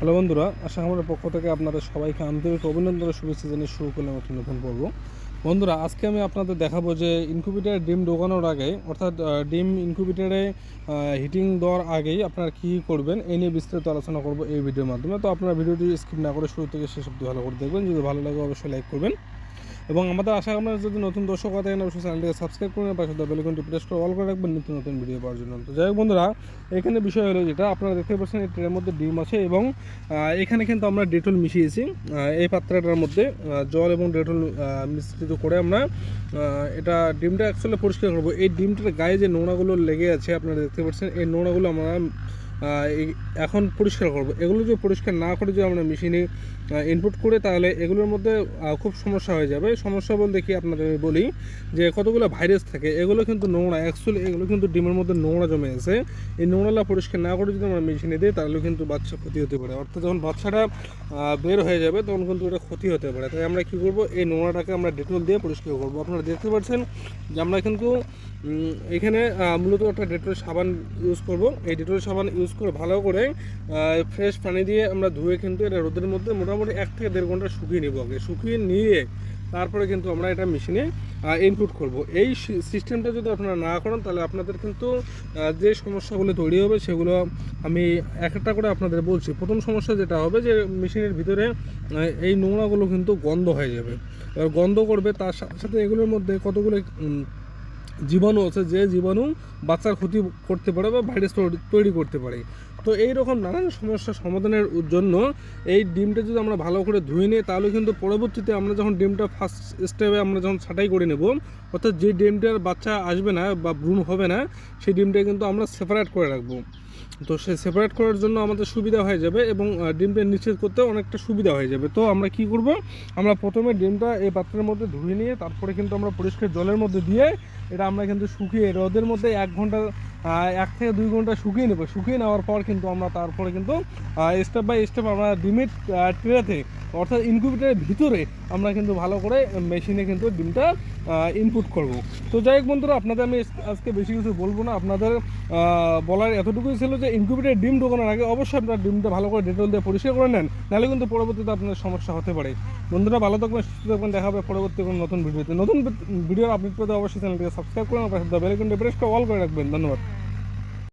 Hello বন্ধুরা, আশা আমাদের পক্ষ থেকে আপনাদের সবাইকে আন্তরিক অভিনন্দনের শুভেচ্ছা জানিয়ে শুরু করলাম একটি নতুন পর্ব। বন্ধুরা, আজকে আমি আপনাদের দেখাবো যে ইনকিউবেটারে ডিম ঢোকানোর আগে, অর্থাৎ ডিম ইনকিউবেটারে হিটিং দেওয়ার আগেই আপনারা কী করবেন এ নিয়ে বিস্তারিত আলোচনা করব এই ভিডিওর মাধ্যমে। তো আপনারা ভিডিওটি স্কিপ না করে শুরু থেকে শেষ অব্দি ভালো করে দেখবেন। যদি ভালো লাগে অবশ্যই লাইক করবেন। এবং আমাদের আশা আমরা যদি নতুন দর্শক হয় থাকেন, অবশ্যই চ্যানেলটিকে সাবস্ক্রাইব করুন পাশে বেলিকনটি প্রেস করে অল করে রাখবেন। নিত্য নতুন ভিডিও পাওয়ার জন্য। তো যাই হোক বন্ধুরা, এখানে বিষয় হলো যেটা, আপনারা দেখতে পাচ্ছেন এই ট্রেনের মধ্যে ডিম আছে এবং এখানে কিন্তু আমরা ডেটল মিশিয়েছি। এই পাত্রটার মধ্যে জল এবং ডেটল মিশ্রিত করে আমরা এটা ডিমটা অ্যাকচুয়ালি পরিষ্কার করব। এই ডিমটার গায়ে যে নোংরাগুলো লেগে আছে, আপনারা দেখতে পাচ্ছেন, এই নোংরাগুলো আমরা এখন পরিষ্কার করব। এগুলো যদি পরিষ্কার না করে যদি আমরা মেশিনে ইনপুট করে তাহলে এগুলোর মধ্যে খুব সমস্যা হয়ে যাবে। সমস্যা বলতে কি আপনাদের আমি বলি যে কতগুলো ভাইরাস থাকে, এগুলো কিন্তু নোংরা। অ্যাকচুয়ালি এগুলো কিন্তু ডিমের মধ্যে নোংরা জমে আছে। এই নোংরাগুলো পরিষ্কার না করে যদি আমরা মেশিনে দিই, তাহলে কিন্তু বাচ্চা ক্ষতি হতে পারে। অর্থাৎ যখন বাচ্চাটা বের হয়ে যাবে, তখন কিন্তু এটা ক্ষতি হতে পারে। তাই আমরা কি করব? এই নোংরাটাকে আমরা ডেটল দিয়ে পরিষ্কার করব। আপনারা দেখতে পাচ্ছেন যে আমরা কিন্তু এখানে মূলত একটা ডেটল সাবান ইউজ করব। এই ডেটল সাবান ইউজ করে ভালো করে ফ্রেশ পানি দিয়ে আমরা ধুয়ে কিন্তু এটা রোদের মধ্যে মোটামুটি এক থেকে দেড় ঘণ্টা শুকিয়ে নেব আগে। শুকিয়ে নিয়ে তারপরে কিন্তু আমরা এটা মেশিনে ইনপুট করব। এই সিস্টেমটা যদি আপনারা না করেন, তাহলে আপনাদের কিন্তু যে সমস্যাগুলো তৈরি হবে সেগুলো আমি এক একটা করে আপনাদের বলছি। প্রথম সমস্যা যেটা হবে যে মেশিনের ভিতরে এই নোংরাগুলো কিন্তু গন্ধ হয়ে যাবে। এবার গন্ধ করবে, তার সাথে এগুলোর মধ্যে কতগুলো জীবাণু আছে, যে জীবাণু বাচ্চার ক্ষতি করতে পারে বা ভাইরাস তৈরি- করতে পারে। তো এই রকম নানান সমস্যা সমাধানের জন্য এই ডিমটা যদি আমরা ভালো করে ধুয়ে নিই, তাহলে কিন্তু পরবর্তীতে আমরা যখন ডিমটা ফার্স্ট স্টেপে আমরা যখন ছাঁটাই করে নেব, অর্থাৎ যে ডিমটার বাচ্চা আসবে না বা ভ্রূণ হবে না, সেই ডিমটা কিন্তু আমরা সেপারেট করে রাখব। তো সে সেপারেট করার জন্য আমাদের সুবিধা হয়ে যাবে এবং ডিমটা নিশ্চিত করতে অনেকটা সুবিধা হয়ে যাবে। তো আমরা কি করব? আমরা প্রথমে ডিমটা এই পাত্রের মধ্যে ধুয়ে নিয়ে, তারপরে কিন্তু আমরা পরিষ্কার জলের মধ্যে দিয়ে, এটা আমরা কিন্তু শুকিয়ে রোদের মধ্যে এক ঘণ্টা এক থেকে দুই ঘণ্টা শুকিয়ে নেব। শুকিয়ে নেওয়ার পর কিন্তু আমরা তারপরে কিন্তু স্টেপ বাই স্টেপ আমরা ডিমের ট্রেতে অর্থাৎ ইনকিউবেটারের ভিতরে আমরা কিন্তু ভালো করে মেশিনে কিন্তু ডিমটা ইনপুট করব। তো যাই হোক বন্ধুরা, আপনাদের আমি আজকে বেশি কিছু বলব না। আপনাদের বলার এতটুকুই ছিল যে ইনকিউবেটারে ডিম ঢোকানোর আগে অবশ্যই আপনারা ডিমটা ভালো করে ডেটল দিয়ে পরিষ্কার করে নেন, নাহলে কিন্তু পরবর্তীতে আপনার সমস্যা হতে পারে। বন্ধুরা, ভালো থাকবেন, সুস্থ থাকবেন। দেখা হবে পরবর্তী কোনো নতুন ভিডিওতে। নতুন ভিডিওর আপডেট পেতে অবশ্যই চ্যানেলটিকে সাবস্ক্রাইব করুন পাশে বেল আইকনটি প্রেস অল করে রাখবেন। ধন্যবাদ।